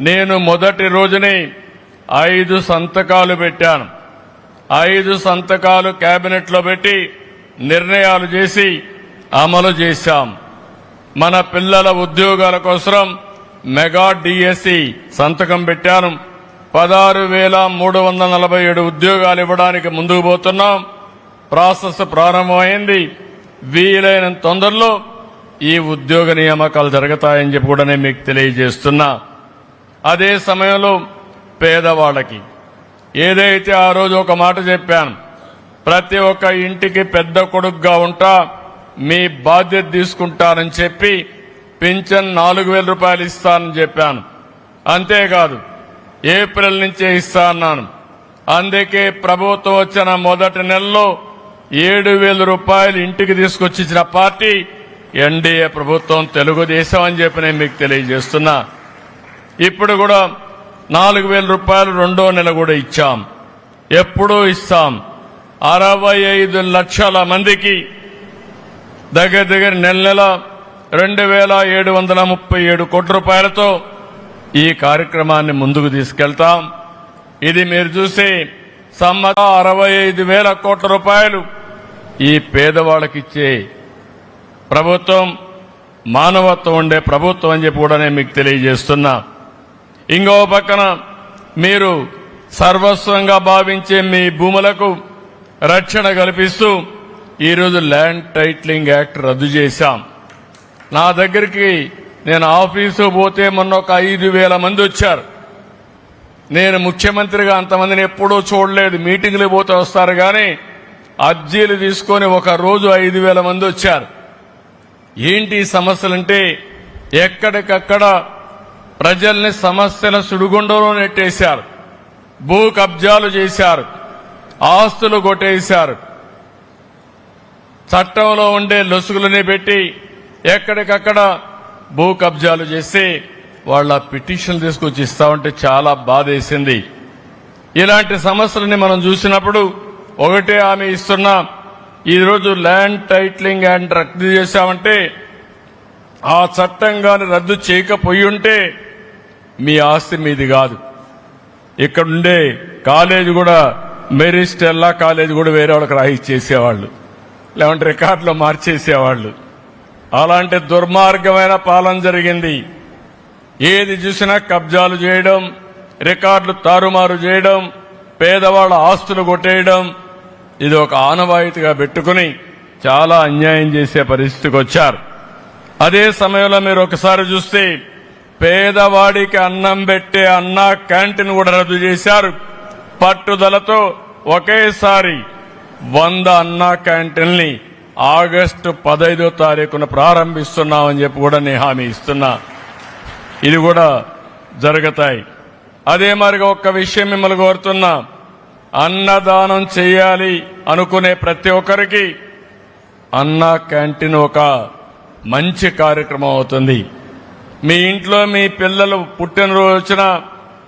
నేను మొదటి రోజునే ఐదు సంతకాలు పెట్టాను. ఐదు సంతకాలు క్యాబినెట్లో పెట్టి నిర్ణయాలు చేసి అమలు చేశాం. మన పిల్లల ఉద్యోగాల కోసం మెగా డిఎస్సి సంతకం పెట్టాను. పదహారు వేల మూడు వందల నలభై ఏడు ఉద్యోగాలు ఇవ్వడానికి ముందుకు పోతున్నాం. ప్రాసెస్ ప్రారంభమైంది. వీలైన తొందరలో ఈ ఉద్యోగ నియామకాలు జరుగుతాయని చెప్పి కూడా నేను మీకు తెలియజేస్తున్నా. అదే సమయంలో పేదవాళ్ళకి ఏదైతే ఆ రోజు ఒక మాట చెప్పాను ప్రతి ఒక్క ఇంటికి పెద్ద కొడుకుగా ఉంటా మీ బాధ్యత తీసుకుంటానని చెప్పి పింఛన్ నాలుగు వేల రూపాయలు ఇస్తానని చెప్పాను. అంతేకాదు ఏప్రిల్ నుంచే ఇస్తా అన్నాను అందుకే ప్రభుత్వం వచ్చిన మొదటి నెలలో ఏడు వేల రూపాయలు ఇంటికి తీసుకొచ్చి ఇచ్చిన పార్టీ ఎన్డీఏ ప్రభుత్వం తెలుగుదేశం అని చెప్పి నేను మీకు తెలియజేస్తున్నా. ఇప్పుడు కూడా నాలుగు వేల రూపాయలు రెండో నెల కూడా ఇచ్చాం. ఎప్పుడూ ఇస్తాం. అరవై ఐదు లక్షల మందికి దగ్గర దగ్గర నెల నెల రెండు వేల ఏడు వందల ముప్పై ఏడు కోట్ల రూపాయలతో ఈ కార్యక్రమాన్ని ముందుకు తీసుకెళ్తాం. ఇది మీరు చూసి సమ్మత అరవై ఐదు వేల కోట్ల రూపాయలు ఈ పేదవాళ్ళకిచ్చే ప్రభుత్వం మానవత్వం ఉండే ప్రభుత్వం అని చెప్పి కూడా నేను మీకు తెలియజేస్తున్నా. ఇంకో పక్కన మీరు సర్వస్వంగా భావించే మీ భూములకు రక్షణ కల్పిస్తూ ఈరోజు ల్యాండ్ టైట్లింగ్ యాక్ట్ రద్దు చేశాం. నా దగ్గరికి నేను ఆఫీసు పోతే మొన్న ఒక ఐదు వేల మంది వచ్చారు. నేను ముఖ్యమంత్రిగా అంతమందిని ఎప్పుడూ చూడలేదు. మీటింగ్లు పోతే వస్తారు కానీ అర్జీలు తీసుకొని ఒక రోజు ఐదు వేల మంది వచ్చారు. ఏంటి సమస్యలు సమస్యలంటే ఎక్కడికక్కడ ప్రజల్ని సమస్యల సుడిగుండంలో నెట్టేశారు. భూ కబ్జాలు చేశారు. ఆస్తులు కొట్టేశారు. చట్టంలో ఉండే లొసుగులని పెట్టి ఎక్కడికక్కడ భూ కబ్జాలు చేసి వాళ్ళ పిటిషన్ తీసుకొచ్చి ఇస్తామంటే చాలా బాధేసింది. ఇలాంటి సమస్యలని మనం చూసినప్పుడు ఒకటే ఆమె ఇస్తున్నా ఈరోజు ల్యాండ్ టైట్లింగ్ అండ్ రద్దు చేశామంటే ఆ చట్టం కానీ రద్దు చేయకపోయి ఉంటే మీ ఆస్తి మీది కాదు. ఇక్కడ ఉండే కాలేజ్ కూడా మెరిస్టెల్లా కాలేజ్ కూడా వేరే వాళ్ళకి రాయిచ్చేసేవాళ్ళు. లేవంటే రికార్డులో మార్చేసేవాళ్ళు. అలాంటి దుర్మార్గమైన పాలన జరిగింది. ఏది చూసినా కబ్జాలు చేయడం రికార్డులు తారుమారు చేయడం పేదవాళ్ళ ఆస్తులు కొట్టేయడం ఇది ఒక ఆనవాయితీగా పెట్టుకుని చాలా అన్యాయం చేసే పరిస్థితికి వచ్చారు. అదే సమయంలో మీరు ఒకసారి చూస్తే పేదవాడికి అన్నం పెట్టే అన్న క్యాంటీన్ కూడా రద్దు చేశారు. పట్టుదలతో ఒకేసారి వంద అన్న క్యాంటీన్ని ఆగస్టు పదైదో తారీఖున ప్రారంభిస్తున్నామని చెప్పి కూడా నేను హామీ ఇస్తున్నా. ఇది కూడా జరుగుతాయి. అదే మరిగా ఒక్క విషయం మిమ్మల్ని కోరుతున్నా. అన్నదానం చేయాలి అనుకునే ప్రతి ఒక్కరికి అన్న క్యాంటీన్ ఒక మంచి కార్యక్రమం అవుతుంది. మీ ఇంట్లో మీ పిల్లలు పుట్టినరోజు వచ్చినా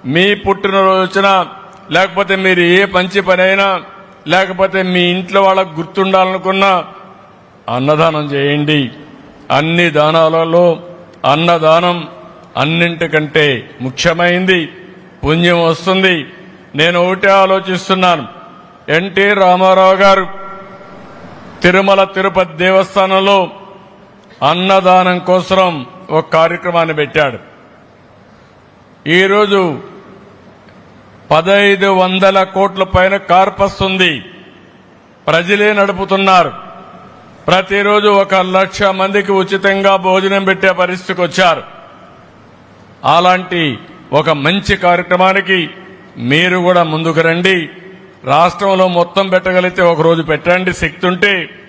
మీ పుట్టినరోజు వచ్చినా లేకపోతే మీరు ఏ పంచి పని అయినా లేకపోతే మీ ఇంట్లో వాళ్ళకు గుర్తుండాలనుకున్నా అన్నదానం చేయండి. అన్ని దానాలలో అన్నదానం అన్నింటికంటే ముఖ్యమైంది. పుణ్యం వస్తుంది. నేను ఒకటే ఆలోచిస్తున్నాను. ఎన్టీ రామారావు గారు తిరుమల తిరుపతి దేవస్థానంలో అన్నదానం కోసం ఒక కార్యక్రమాన్ని పెట్టాడు. ఈరోజు పదైదు వందల కోట్ల పైన కార్పస్ ఉంది. ప్రజలే నడుపుతున్నారు. ప్రతిరోజు ఒక లక్ష మందికి ఉచితంగా భోజనం పెట్టే పరిస్థితికి వచ్చారు. అలాంటి ఒక మంచి కార్యక్రమానికి మీరు కూడా ముందుకు రండి. రాష్ట్రంలో మొత్తం పెట్టగలిగితే ఒకరోజు పెట్టండి. శక్తి ఉంటే